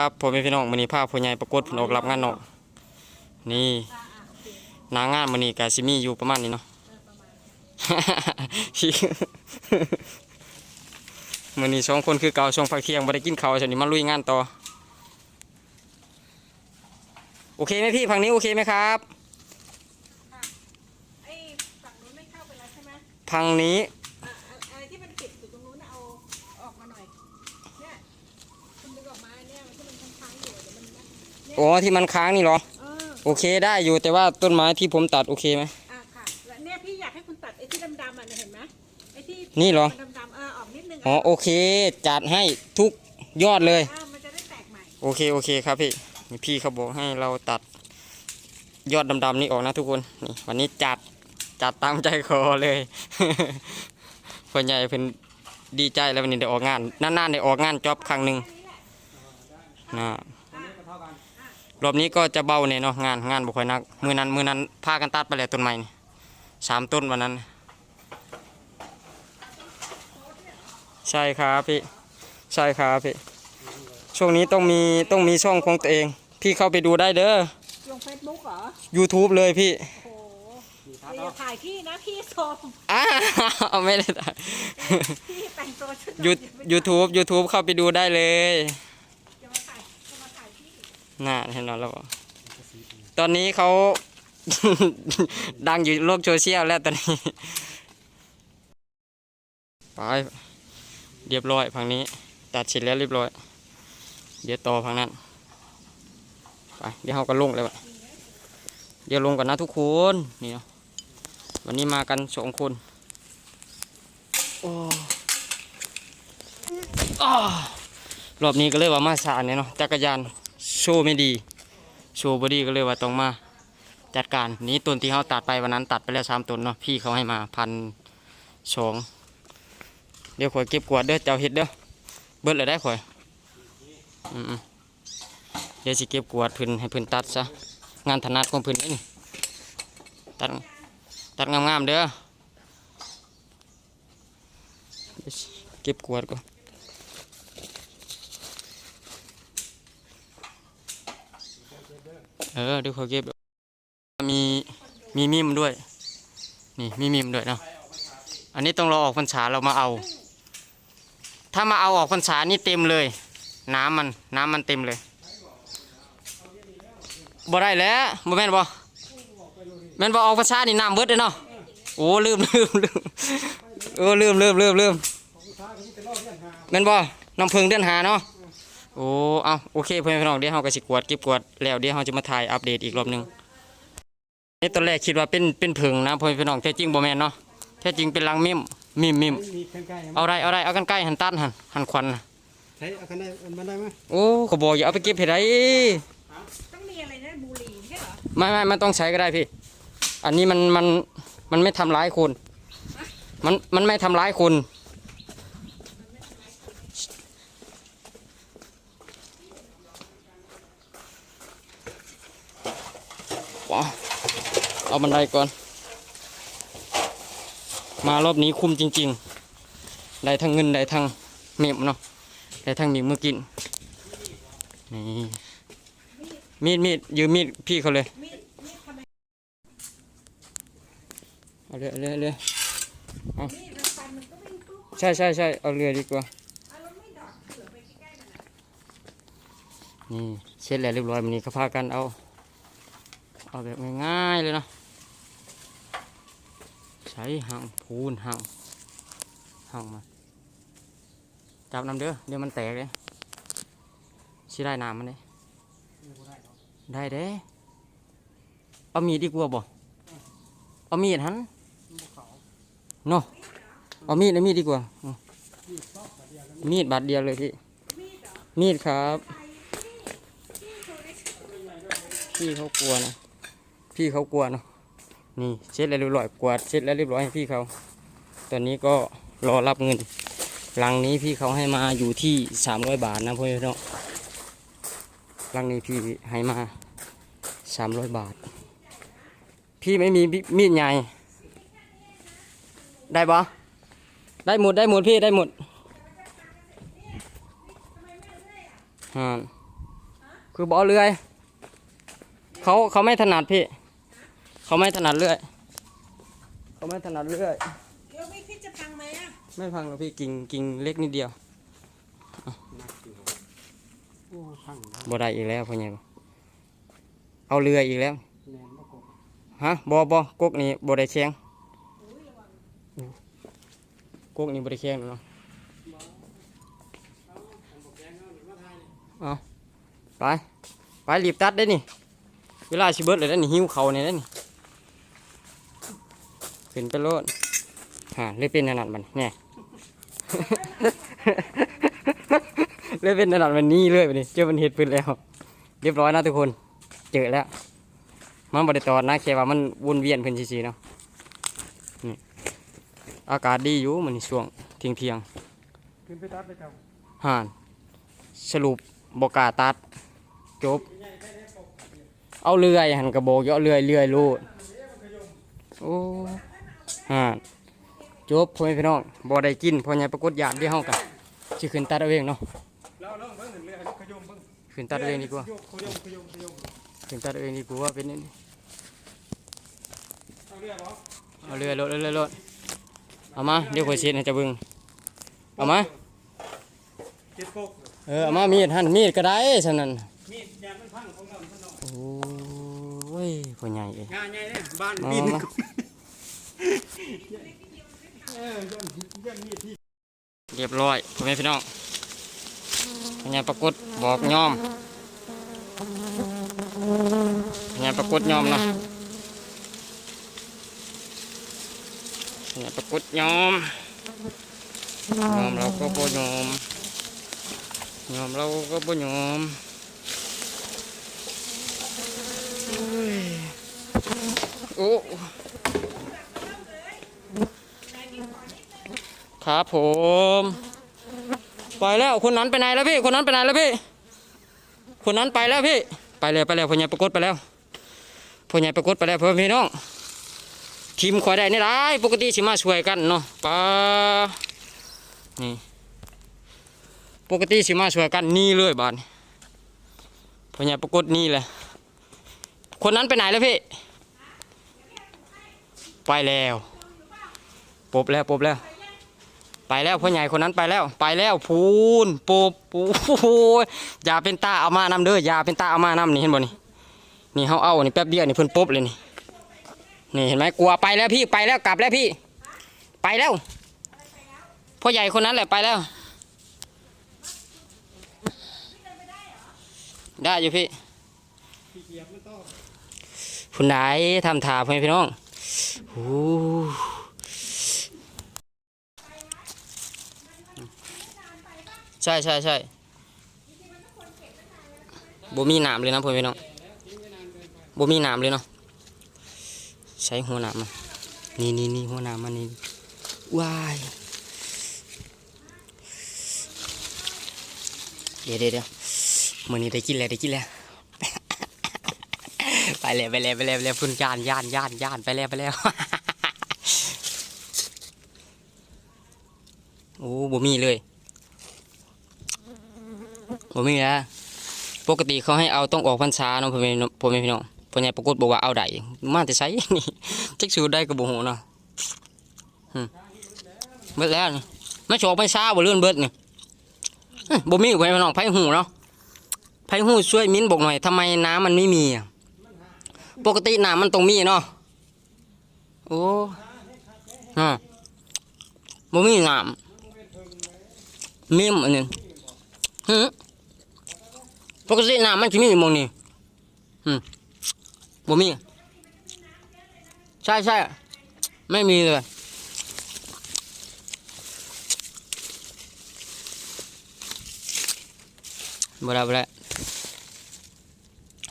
ครับผมเป็นพี่น้องมือนี้ภาพผู้ใหญ่ประกวดผลออกรับงานเนาะนี่หนางานมือนี้กาซิมีอยู่ประมาณนี้เนาะมือนี้สองคนคือเก่าช่วงพักเที่ยงบ่ได้กินข้าวฉันนี้มาลุยงานต่อโอเคไหมพี่ฝั่งนี้โอเคไหมครับไอ้ฝั่งนู้ อ๋อที่มันค้างนี่เหรอ เออโอเคได้อยู่แต่ว่าต้นไม้ที่ผมตัดโอเคไหม อะค่ะแล้วเนี่ยพี่อยากให้คุณตัดไอ้ที่ดำๆอะเนี่ยเห็นไหมไอ้ที่นี่เหรอ มันดำๆเออออกนิดนึงอ๋อโอเค จัดให้ทุกยอดเลย อ่ามันจะได้แตกใหม่โอเคโอเคครับพี่นี่พี่เขาบอกให้เราตัดยอดดำๆนี่ออกนะทุกคนนี่วันนี้จัดจัดตามใจคอเลย พ่อใหญ่เพิ่นดีใจแล้ววันนี้ได้ออกงานนานๆได้ออกงานจ็อบครั้งหนึ่งนะ รอบนี้ก็จะเบาเนี่ยเนาะงานงานบ่ค่อยหนักมือนั้นมือนั้นพากันตัดไปแล้วต้นไม้นี่สามต้นวันนั้น ใช่ครับพี่ใช่ครับพี่ช่วงนี้ต้องมีต้องมีช่องของตัวเอง พี่เข้าไปดูได้เด้อลงเฟซบุ๊กเหรอ YouTube เลยพี่โอ้โหอย่าถ่ายพี่นะพี่โซมอ้าวไม่ได้ถ่ายพี่แต่งตัวชุดยูนอนอย่าไป YouTube YouTube เข้าไปดูได้เลย อย่ามาถ่ายอย่ามาถ่าย พี่น่าเห็นอนแล้วตอนนี้เขา ดังอยู่โลกโซเชียลแล้วตอนนี้ไปเรียบร้อยฝั่งนี้ตัดเสร็จแล้วเรียบร้อย เดี๋ยวต่อฝั่งนั้นไปเดี๋ยวเขาก็ลงเลยวะเดี๋ยวลงก่อนนะทุกคนนี่เนาะวันนี้มากันสองคนโอ้รอบนี้ก็เลยว่ามาสายเนี่ยเนาะจักรยาน โชว์ไม่ดี โชว์บอดี้ก็เลยว่าต้องมา จัดการนี้ต้นที่เขาตัดไปวันนั้นตัดไปแล้วสามต้นเนาะพี่เขาให้มาพันสองเดี๋ยวข่อยเก็บกวาดเด้อเจ้าเฮ็ดเด้อเบิดเลยได้ข่อยเดี๋ยวสิเก็บกวาดพื้นให้พื้นตัดซะงานถนัดของพื้นนี่ตัดตัดงามๆเด้อเดี๋ยวเก็บกวาดก่อน เออเดี๋ยวเขาเก็บมีมีมิมด้วย นี่มีมิมด้วยเนาะอันนี้ต้องรอออกพรรษาเรามาเอา ถ้ามาเอาออกพรรษานี่เต็มเลย น้ำมันน้ำมันเต็มเลยบ่ได้แล้วบ่แม่นบ่แม่นบ่ออกพรรษานี่น้ำเบิดเลยเนาะโอ้ลืมลืมลืมโอ้ลืมลืมลืมลืมแม่นบ่น้ำเพิงเดือนหาเนาะ โอ้ เอาโอเคเพื่อนพี่น้องเดี๋ยวเราก็สิกวดเก็บกวดแล้วเดี๋ยวเราจะมาถ่ายอัปเดตอีกรอบหนึงนี่ตอนแรกคิดว่าเป็นเป็นผึ่งนะเพื่อนพี่น้องแท้จริงบ่แม่นเนาะแท้จริงเป็นรังมิมมิมมิมมีกันไกลเอาได้เอาได้เอากันใกล้หันตัดหันหันควันน่ะใช้เอากันได้มันได้ไหมโอ้เขาบอกอย่าเอาไปเก็บให้ได้ต้องมีอะไรนะบุหรี่ใช่เหรอไม่ไม่มันต้องใช้ก็ได้พี่ อันนี้มันมันมันไม่ทำร้ายคน มันมันไม่ทำร้ายคน ว้าวเอาบันไดก่อน มารอบนี้คุ้มจริง ๆ ได้ทั้งเงินได้ทั้งเมมเนาะได้ทั้งมีมือกินนี่มีดมีดยืมมีดพี่เขาเลยเอาเรือเรือเรือใช่ใช่ใช่เอาเรือดีกว่านี่เช็ดแล้วเรียบร้อยมันนี้ก็พากันเอา เอาแบบง่ายๆเลยเนาะใช้หางพูนหางหางมาจับน้ำเด้อเดี๋ยวมันแตกเลยชิได้น้ำมันเลยได้เด้เอามีดดีกว่าบ่เอามีดหันเนาะเอามีดเอามีดดีกว่า มีดบาดเดียวเลยพี่ มีดครับ พี่เขากลัวนะ พี่เขากลัวเนาะนี่เช็ดแล้วเรียบร้อยกวาดเช็ดแล้วเรียบร้อยให้พี่เขาตอนนี้ก็รอรับเงินหลังนี้พี่เขาให้มาอยู่ที่สามร้อยบาทนะพ่อพี่น้องหลังนี้พี่ให้มาสามร้อยบาท พี่ไม่มีมีดใหญ่ได้ปะได้หมดได้หมดพี่ได้หมดฮะคือบ่อเลื่อยเขาเขาไม่ถนัดพี่ เขาไม่ถนัดเลื่อย เขาไม่ถนัดเลื่อย เดี๋ยวไม่คิดจะพังไหมอะไม่พังหรอกพี่กิ่งกิ่งเล็กนิดเดียวโอ้พังแล้วบ่ได้อีกแล้วพ่อใหญ่เอาเรืออีกแล้วแนนบ่กบฮะบ่บ่กกนี่บ่ได้แข็งกกนี่บ่ได้แข็งเนาะเอาไป ไปรีบตัดได้นี่ เวลาสิเบิดเลยได้นี่หิวเขาเนี่ยได้นี่ ขึ้นไปโลดฮะเลยเป็นขนาดมันเนี่ยเลยเป็นขนาดมันนี่เลยไปนี่เจอมันเห็ดปืนแล้ว เรียบร้อยนะทุกคน เจอแล้ว มันบริตอดนะแค่ว่ามันวนเวียนเพิ่นซื่อๆเนาะนี่อากาศดีอยู่มันนี่ช่วงเที่ยงเที่ยงขึ้นไปตัดไปเจ้าๆห่านสรุปบกล้าตัด จบ เอาเลื่อยหันกระบอกเอาเลื่อยเลื่อยลูดโอ้ ห่านจบพ่อแม่พี่น้องบ่ได้กินพ่อใหญ่ปรากฏญาติเดียวเฮากันสิขึ้นตัดเอาเองเนาะแล้วลองเบิ่งเรือขยมเบิ่งขึ้นตัดเอาเองดีกว่าโยขยมขยมขยมขึ้นตัดเอาเองดีกว่าเป็นนี่เอาเรือบ่เอาเลื่อยโลดเลื่อยโลดเอามาเดี๋ยวข่อยเช็ดให้เจะเบิ่งเอามาเจ็ดโคกเออเอามามีดหั่นมีดก็ได้ฉะนั้นมีดยามมันพังของเราเพิ่นเนาะโอ้ยพ่อใหญ่เอ้ยงานใหญ่เด้บ้านมาปีนมา เรียบร้อยพ่อแม่พี่น้องพญาปรากฏบอกยอมพ่อใหญ่ปรากฏย่อมเนาะพญาปรากฏย่อมย่อมเราก็บ่ย่อมย่อมเราก็บ่ย่อมโอ้ยโอ้ ครับผม ไปแล้วคนนั้นไปไหนแล้วพี่ คนนั้นไปไหนแล้วพี่ คนนั้นไปแล้วพี่ ไปเลยไปแล้วพ่อใหญ่ปรากฏไปแล้วพ่อใหญ่ปรากฏไปแล้วเพื่อนพี่น้องทีมคอยได้นี่ได้ปกติสิมาช่วยกันเนาะปานี่ปกติสิมาช่วยกันนี่เลยบานพ่อใหญ่ปรากฏนี่แหละคนนั้นไปไหนแล้วพี่ ไปแล้วปบแล้วปบแล้ว ไปแล้วพ่อใหญ่คนนั้นไปแล้ว ไปแล้วพูนปูปูอย่าเป็นตาเอามานำเด้ออย่าเป็นตาเอามานำนี่เห็นบ่นี่นี่เขาเอานี่แป๊บเดียวนี่เพิ่นปุ๊บเลยนี่นี่เห็นไหมกลัวไปแล้วพี่ไปแล้วกลับแล้วพี่ ไปแล้วพ่อใหญ่คนนั้นแหละไปแล้ว ได้อยู่พี่คุณนายทำถาเพื่อแม่พี่น้องโอ้ ใช่ใช่ใช่บ่มีหนามเลยนะพ่อพี่น้องบ่มีหนามเลยเนาะใช้หัวหนามมันนี่นี่นี่หัวหนามมันนี่ว้ายเดี๋ยวเดี๋ยวเดี๋ยวมื้อนี้ได้กินแล้วได้กินแล้วไปเลยไปเลยไปเลยไปเลยพุ่นย่านย่านย่านย่านไปแล้วไปแล้วโอ้บ่มีเลย บ่มีแล้วปกติเขาให้เอาต้องออกพรรษาเนาะพ่อแม่พ่อแม่พี่น้องพ่อใหญ่ปรากฏบอกว่าเอาได้มาแต่ไสนี่จักสูได้ก็บ่ฮู้เนาะเบิดแล้วไม่ชออกพรรษาบ่เลื่อนเบิดนี่บ่มีพ่อแม่พี่น้องไผฮู้เนาะไผฮู้ช่วยมิ้นบอกหน่อยทำไมน้ำมันไม่มีอะปกติน้ำมันตรงมีเนาะโอ้ฮะบ่มีน้ำมีมอันนี้ฮึ ปกติน้ำมันจะมีอยู่มองนี้อืมบ่มี ใช่ใช่ไม่มีเลยบ่ได้บ่ได้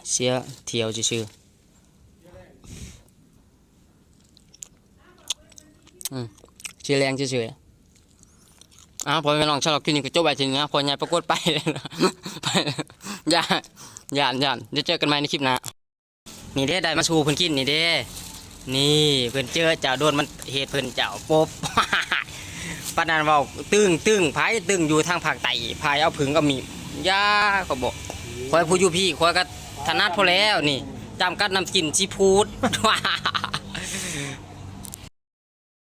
เสียเที่ยวซื่อๆชื่อแรงเฉยๆอ่าพอไปลองฉลองคลินิกก็จบไปทีนี้นะพอใหญ่ปรากฏไปเลยนะไป ย่านย่านย่านเดี๋ยวเจอกันใหม่ในคลิปหน้านี่เด้ได้มาชูเพิ่นกินนี่เด้ นี่เพิ่นเจอเจ้าโดนมันเหตุเพิ่นเจ้าปบปานนั้นเว้าตึ้งตึ้งพายตึ้งอยู่ทางภาคใต้พายเอาผึ่งเอามีย่าก็บอกคอยผู้อยู่พี่คอยก็ถนัดพอแล้วนี่จำกัดนำกินชีพูด